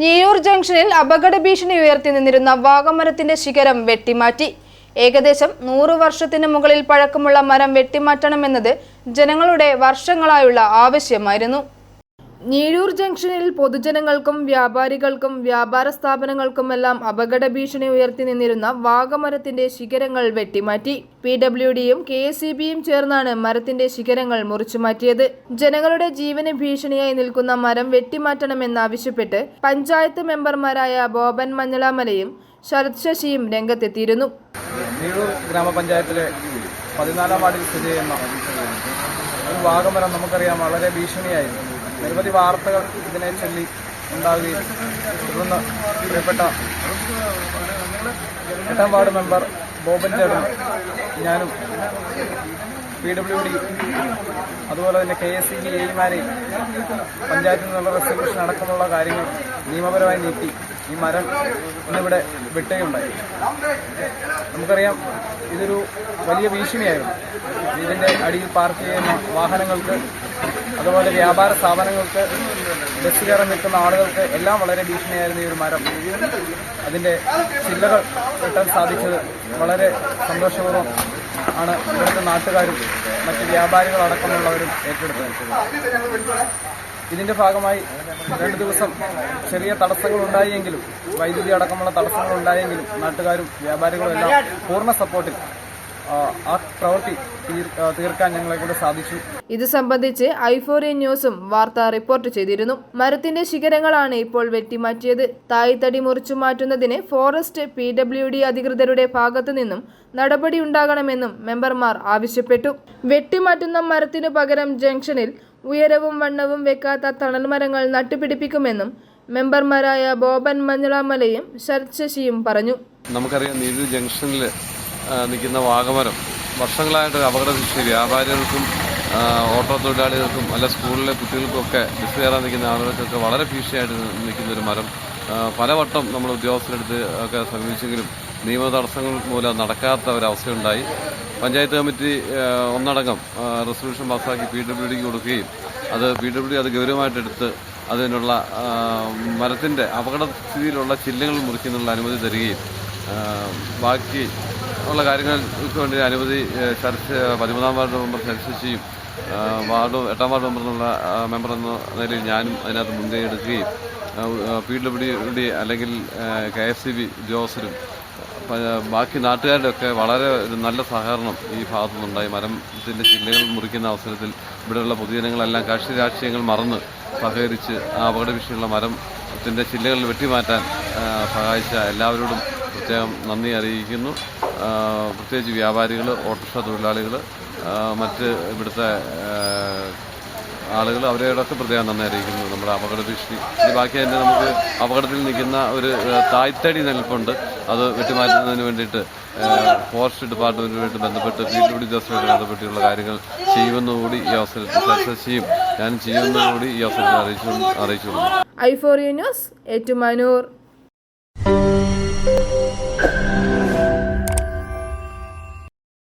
ഞിയൂർ ജംഗ്ഷനിൽ അപകട ഭീഷണി ഉയർത്തി നിന്നിരുന്ന വാഗമരത്തിന്റെ ശിഖരം വെട്ടിമാറ്റി. ഏകദേശം നൂറ് വർഷത്തിന് മുകളിൽ പഴക്കമുള്ള മരം വെട്ടിമാറ്റണമെന്നത് ജനങ്ങളുടെ വർഷങ്ങളായുള്ള ആവശ്യമായിരുന്നു. ഞീഴൂർ ജംഗ്ഷനിൽ പൊതുജനങ്ങൾക്കും വ്യാപാരികൾക്കും വ്യാപാര സ്ഥാപനങ്ങൾക്കുമെല്ലാം അപകട ഭീഷണി ഉയർത്തി നിന്നിരുന്ന വാഗമരത്തിന്റെ ശിഖരങ്ങൾ വെട്ടിമാറ്റി. പി ഡബ്ല്യു ഡിയും കെ എസ് ഇ ബിയും ചേർന്നാണ് മരത്തിന്റെ ശിഖരങ്ങൾ മുറിച്ചു മാറ്റിയത് ജനങ്ങളുടെ ജീവന് ഭീഷണിയായി നിൽക്കുന്ന മരം വെട്ടിമാറ്റണമെന്നാവശ്യപ്പെട്ട് പഞ്ചായത്ത് മെമ്പർമാരായ ബോബൻ മഞ്ഞളാമലയും ശരത് ശശിയും രംഗത്തെത്തിയിരുന്നു. ഗ്രാമപഞ്ചായത്തിലെ വാഗമരം നമുക്കറിയാം വളരെ ഭീഷണിയായിരുന്നു. നിരവധി വാർത്തകൾ ഇതിനെ ചൊല്ലി ഉണ്ടാവുകയും തുടർന്ന് പ്രിയപ്പെട്ട എട്ടാം വാർഡ് മെമ്പർ ബോബൻ ചേട്ടൻ ഞാനും പി ഡബ്ല്യു ഡി അതുപോലെ തന്നെ കെ എസ് സി ബി എമാരെയും പഞ്ചായത്തിൽ നിന്നുള്ള റെസൊല്യൂഷൻ അടക്കമുള്ള കാര്യങ്ങൾ നിയമപരമായി നീക്കി ഈ മരം ഇന്നിവിടെ വിട്ടുകയുണ്ടായി. നമുക്കറിയാം ഇതൊരു വലിയ ഭീഷണിയായിരുന്നു. ഇതിന്റെ അടിയിൽ പാർക്ക് ചെയ്യുന്ന വാഹനങ്ങൾക്ക് അതുപോലെ വ്യാപാര സ്ഥാപനങ്ങൾക്ക് ബസ് കയറാൻ നിൽക്കുന്ന ആളുകൾക്ക് എല്ലാം വളരെ ഭീഷണിയായിരുന്നു ഈ ഒരു മരം. അതിന്റെ ചില്ലകൾ വെട്ടാൻ സാധിച്ചത് വളരെ സന്തോഷപൂർവം ആണ് ഇവിടുത്തെ നാട്ടുകാരും മറ്റ് വ്യാപാരികളടക്കമുള്ളവരും ഏറ്റെടുത്തത്. ഇതിന്റെ ഭാഗമായി രണ്ടു ദിവസം ചെറിയ തടസ്സങ്ങൾ ഉണ്ടായെങ്കിലും വൈദ്യുതി അടക്കമുള്ള തടസ്സങ്ങൾ ഉണ്ടായെങ്കിലും നാട്ടുകാരും വ്യാപാരികളും എല്ലാം പൂർണ സപ്പോർട്ടിൽ ആ, പ്രവൃത്തി തീർക്കാൻ ഞങ്ങളെ കൊണ്ട് സാധിച്ചു. ഇത് സംബന്ധിച്ച് ഐഫോറിയൻ ന്യൂസും വാർത്ത റിപ്പോർട്ട് ചെയ്തിരുന്നു. മരത്തിന്റെ ശിഖരങ്ങളാണ് ഇപ്പോൾ വെട്ടിമാറ്റിയത്. തായ്തടി മുറിച്ചു മാറ്റുന്നതിന് ഫോറസ്റ്റ് പി ഡബ്ല്യു ഡി അധികൃതരുടെ ഭാഗത്തു നിന്നും നടപടി ഉണ്ടാകണമെന്നും മെമ്പർമാർ ആവശ്യപ്പെട്ടു. വെട്ടിമാറ്റുന്ന മരത്തിനു പകരം ജംഗ്ഷനിൽ ഉയരവും വണ്ണവും വെക്കാത്ത തണൽ മരങ്ങൾ നട്ടുപിടിപ്പിക്കുമെന്നും മെമ്പർമാരായ ബോബൻ മഞ്ഞളാമലയും ശരത് ശശിയും പറഞ്ഞു. നമുക്കറിയാം നീലൂർ ജംഗ്ഷനിൽ നിൽക്കുന്ന വാഗമരം വർഷങ്ങളായിട്ട് അപകട ശിക്ഷ വ്യാപാരികൾക്കും ഓട്ടോ തൊഴിലാളികൾക്കും അല്ല സ്കൂളിലെ കുട്ടികൾക്കൊക്കെ ബസ് കയറാൻ നിൽക്കുന്ന ആളുകൾക്കൊക്കെ വളരെ ഭീഷണിയായിട്ട് നിൽക്കുന്നൊരു മരം. പലവട്ടം നമ്മൾ ഉദ്യോഗസ്ഥരെടുത്ത് ഒക്കെ സമീപിച്ചെങ്കിലും നിയമ തടസ്സങ്ങൾ മൂലം നടക്കാത്ത ഒരവസ്ഥയുണ്ടായി. പഞ്ചായത്ത് കമ്മിറ്റി ഒന്നടങ്കം റെസൊല്യൂഷൻ പാസ്സാക്കി പി ഡബ്ല്യു ഡിക്ക് കൊടുക്കുകയും അത് പി ഡബ്ല്യു ഡി അത് ഗൗരവമായിട്ടെടുത്ത് അതിനുള്ള മരത്തിന്റെ അപകടസ്ഥിതിയിലുള്ള ചില്ലകൾ മുറിക്കുന്നതിനുള്ള അനുമതി തരികയും ബാക്കി ഉള്ള കാര്യങ്ങൾക്ക് വേണ്ടി അനുമതി ചർച്ച പതിമൂന്നാം വാർഡ് മെമ്പർ ചർച്ചയും വാർഡ് എട്ടാം വാർഡ് മെമ്പർ എന്നുള്ള മെമ്പർ എന്ന നിലയിൽ ഞാനും അതിനകത്ത് മുൻകൈ എടുക്കുകയും പി ഡബ്ല്യു ഡി അല്ലെങ്കിൽ കെ എസ് സി ബി ഉദ്യോഗസ്ഥരും ബാക്കി നാട്ടുകാരുടെ ഒക്കെ വളരെ ഒരു നല്ല സഹകരണം ഈ ഭാഗത്തു നിന്നുണ്ടായി. മരത്തിന്റെ ചില്ലകൾ മുറിക്കുന്ന അവസരത്തിൽ ഇവിടെയുള്ള പൊതുജനങ്ങളെല്ലാം കക്ഷി രാഷ്ട്രീയങ്ങൾ മറന്ന് സഹകരിച്ച് ആ അപകട വിഷയമുള്ള മരത്തിന്റെ ചില്ലകൾ വെട്ടിമാറ്റാൻ സഹായിച്ച എല്ലാവരോടും പ്രത്യേകം നന്ദി അറിയിക്കുന്നു. പ്രത്യേകിച്ച് വ്യാപാരികൾ ഓട്ടോറിക്ഷ തൊഴിലാളികൾ മറ്റ് ഇവിടുത്തെ ആളുകൾ അവരോടൊക്കെ പ്രത്യേകം നന്നായിരിക്കുന്നത് നമ്മുടെ അപകട ഭീഷണി. ഇനി ബാക്കി തന്നെ നമുക്ക് അപകടത്തിൽ നിൽക്കുന്ന ഒരു തായ്ത്തടി നിൽപ്പുണ്ട്. അത് വെട്ടിമാറ്റുന്നതിന് വേണ്ടിയിട്ട് ഫോറസ്റ്റ് ഡിപ്പാർട്ട്മെന്റുമായിട്ട് ബന്ധപ്പെട്ട് ഫീൽഡ് ഉദ്യോഗസ്ഥരുമായിട്ട് ബന്ധപ്പെട്ടുള്ള കാര്യങ്ങൾ ചെയ്യുമെന്നുകൂടി ഈ അവസരത്തിൽ ചർച്ച ചെയ്യും. ഞാൻ ചെയ്യുമെന്നുകൂടി ഈ അവസരത്തിൽ അറിയിച്ചു അറിയിച്ചു. ഐഫോറിയ ന്യൂസ് ഏറ്റുമാനൂർ.